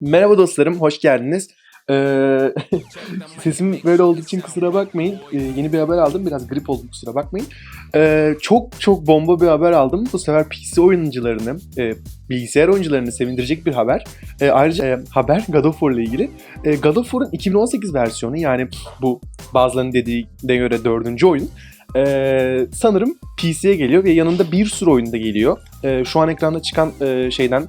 Merhaba dostlarım, hoş geldiniz. Ee, sesim böyle olduğu için kusura bakmayın. Ee, yeni bir haber aldım, biraz grip oldum kusura bakmayın. Ee, çok çok bomba bir haber aldım. Bu sefer PC oyuncularını, e, bilgisayar oyuncularını sevindirecek bir haber. Ee, ayrıca e, haber God of War ile ilgili. Ee, God of War'un 2018 versiyonu yani bu bazılarının dediğine göre dördüncü oyun. Ee, sanırım PC'ye geliyor ve yanında bir sürü oyunda geliyor. Ee, şu an ekranda çıkan e, şeyden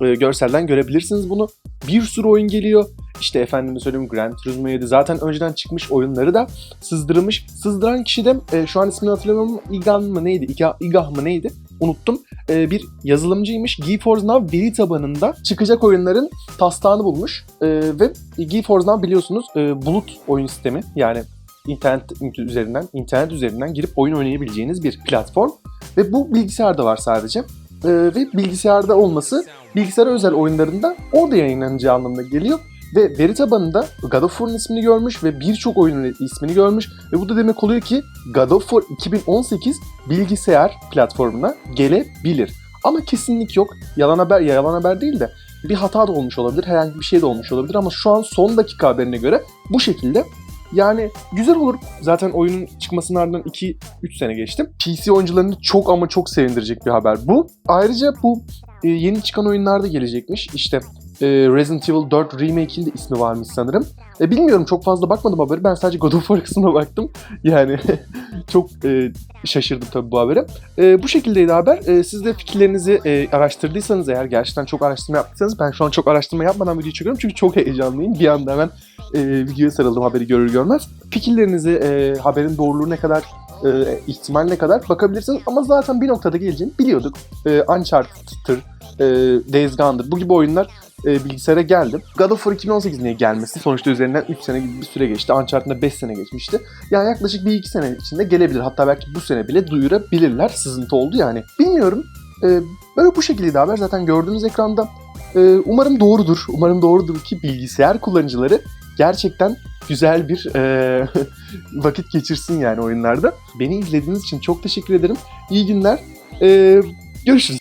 e, görselden görebilirsiniz bunu. Bir sürü oyun geliyor. İşte efendime söyleyeyim Gran Turismo 7 zaten önceden çıkmış oyunları da sızdırılmış. Sızdıran kişi de e, şu an ismini hatırlamıyorum Igan mı neydi? Iga, Igah mı neydi? Unuttum. E, bir yazılımcıymış. GeForce Now veri tabanında çıkacak oyunların taslağını bulmuş. E, ve GeForce Now biliyorsunuz e, bulut oyun sistemi yani internet üzerinden internet üzerinden girip oyun oynayabileceğiniz bir platform ve bu bilgisayarda var sadece. E, ve bilgisayarda olması bilgisayara özel oyunlarında orada yayınlanacağı anlamına geliyor. Ve veri tabanında God of War'ın ismini görmüş ve birçok oyunun ismini görmüş. Ve bu da demek oluyor ki God of War 2018 bilgisayar platformuna gelebilir. Ama kesinlik yok. Yalan haber ya yalan haber değil de bir hata da olmuş olabilir, herhangi bir şey de olmuş olabilir ama şu an son dakika haberine göre bu şekilde. Yani güzel olur. Zaten oyunun çıkmasının ardından 2-3 sene geçtim. PC oyuncularını çok ama çok sevindirecek bir haber bu. Ayrıca bu e, yeni çıkan oyunlarda gelecekmiş. İşte e, Resident Evil 4 Remake'in de ismi varmış sanırım. E, bilmiyorum çok fazla bakmadım haberi. Ben sadece God of War kısmına baktım. Yani çok e, şaşırdım tabii bu habere. E, bu şekildeydi haber. E, siz de fikirlerinizi e, araştırdıysanız eğer gerçekten çok araştırma yaptıysanız ben şu an çok araştırma yapmadan video çekiyorum çünkü çok heyecanlıyım. Bir anda hemen e, videoya sarıldım haberi görür görmez. Fikirlerinizi e, haberin doğruluğu ne kadar e, ihtimal ne kadar bakabilirsiniz ama zaten bir noktada geleceğini biliyorduk. E, Uncharted'tır, e, Days Gone'dır bu gibi oyunlar e, bilgisayara geldi. God of War 2018 niye gelmesi? Sonuçta üzerinden 3 sene gibi bir süre geçti. Uncharted'da 5 sene geçmişti. Yani yaklaşık 1-2 sene içinde gelebilir. Hatta belki bu sene bile duyurabilirler. Sızıntı oldu yani. Bilmiyorum. E, böyle bu şekildeydi haber. Zaten gördüğünüz ekranda. E, umarım doğrudur. Umarım doğrudur ki bilgisayar kullanıcıları gerçekten güzel bir e, vakit geçirsin yani oyunlarda. Beni izlediğiniz için çok teşekkür ederim. İyi günler. E, görüşürüz.